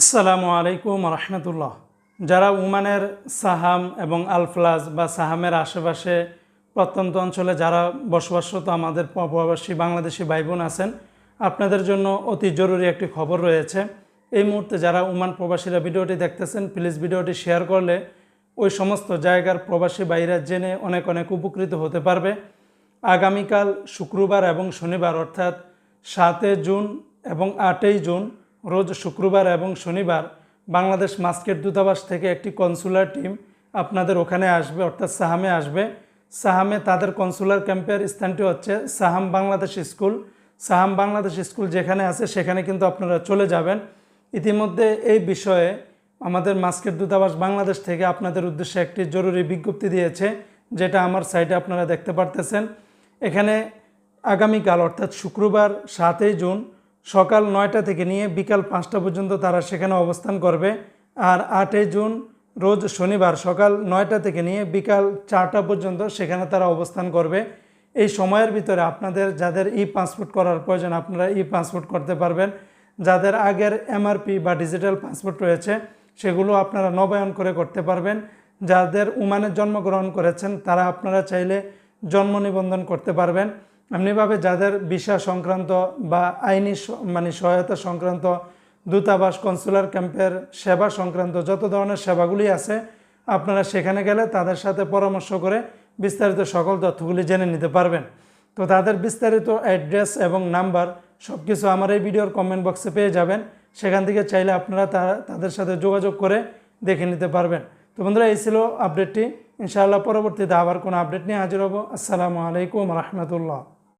আসসালামু আলাইকুম রহমতুল্লাহ। যারা উমানের সাহাম এবং আলফলাজ বা সাহামের আশেপাশে প্রত্যন্ত অঞ্চলে যারা বসবাসরত আমাদের প্রবাসী বাংলাদেশি ভাই বোন আছেন, আপনাদের জন্য অতি জরুরি একটি খবর রয়েছে। এই মুহূর্তে যারা উমান প্রবাসীরা ভিডিওটি দেখতেছেন প্লিজ ভিডিওটি শেয়ার করলে ওই সমস্ত জায়গার প্রবাসী বাইরা জেনে অনেক অনেক উপকৃত হতে পারবে। আগামীকাল শুক্রবার এবং শনিবার, অর্থাৎ সাতে জুন এবং আটই জুন রোজ শুক্রবার এবং শনিবার বাংলাদেশ মাস্কেট দূতাবাস থেকে একটি কনসুলার টিম আপনাদের ওখানে আসবে, অর্থাৎ সাহামে আসবে। সাহামে তাদের কনসুলার ক্যাম্পের স্থানটি হচ্ছে Saham Bangladesh school. Saham Bangladesh school যেখানে আছে, সেখানে কিন্তু আপনারা চলে যাবেন। ইতিমধ্যে এই বিষয়ে আমাদের মাস্কেট দূতাবাস বাংলাদেশ থেকে আপনাদের উদ্দেশ্যে একটি জরুরি বিজ্ঞপ্তি দিয়েছে, যেটা আমার সাইটে আপনারা দেখতে পারতেছেন। এখানে আগামীকাল, অর্থাৎ শুক্রবার সাতই জুন সকাল নয়টা থেকে নিয়ে বিকাল পাঁচটা পর্যন্ত তারা সেখানে অবস্থান করবে। আর আটই জুন রোজ শনিবার সকাল নয়টা থেকে নিয়ে বিকাল চারটা পর্যন্ত সেখানে তারা অবস্থান করবে। এই সময়ের ভিতরে আপনাদের যাদের ই পাসপোর্ট করার প্রয়োজন, আপনারা ই পাসপোর্ট করতে পারবেন। যাদের আগের এমআরপি বা ডিজিটাল পাসপোর্ট রয়েছে, সেগুলো আপনারা নবায়ন করে করতে পারবেন। যাদের উমানে জন্মগ্রহণ করেছেন, তারা আপনারা চাইলে জন্ম নিবন্ধন করতে পারবেন। এমনিভাবে যাদের ভিসা সংক্রান্ত বা আইনি মানে সহায়তা সংক্রান্ত দূতাবাস কনসুলার ক্যাম্পের সেবা সংক্রান্ত যত ধরনের সেবাগুলি আছে, আপনারা সেখানে গেলে তাদের সাথে পরামর্শ করে বিস্তারিত সকল তথ্যগুলি জেনে নিতে পারবেন। তো তাদের বিস্তারিত অ্যাড্রেস এবং নাম্বার সব কিছু আমার এই ভিডিওর কমেন্ট বক্সে পেয়ে যাবেন। সেখান থেকে চাইলে আপনারা তাদের সাথে যোগাযোগ করে দেখে নিতে পারবেন। তো বন্ধুরা, এই ছিল আপডেটটি ইনশাআল্লাহ পরবর্তীতে আবার কোনো আপডেট নিয়ে হাজির হব। আসসালামু আলাইকুম রহমতুল্লাহ।